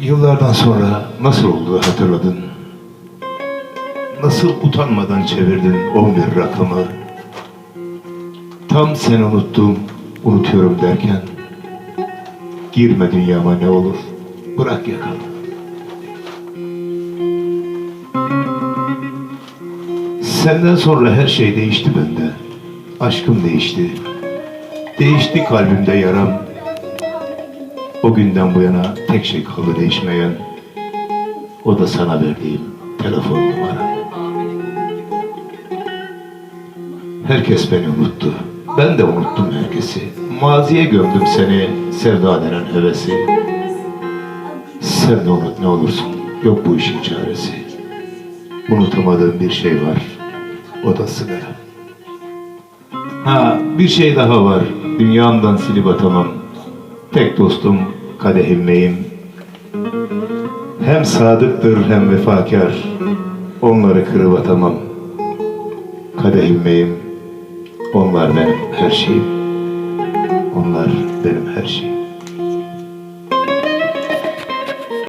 Yıllardan sonra nasıl oldu hatırladın? Nasıl utanmadan çevirdin 11 rakamı? Tam seni unuttum, unutuyorum derken Girme dünyama ne olur, bırak yakamı. Senden sonra her şey değişti bende. Aşkım değişti. Değişti kalbimde yaram. O günden bu yana tek şey kaldı değişmeyen. O da sana verdiğim telefon numaram. Herkes beni unuttu. Ben de unuttum herkesi. Maziye gömdüm seni, sevda denen hevesi. Sen de unut ne olursun, yok bu işin çaresi. Unutamadığım bir şey var, o da sigara. Ha, bir şey daha var, dünyamdan silip atamam. Tek dostum kadehim meyim. Hem sadıktır hem vefakar, onları kırıp atamam. Kadehim meyim, onlar benim her şeyim. Onlar benim her şeyim.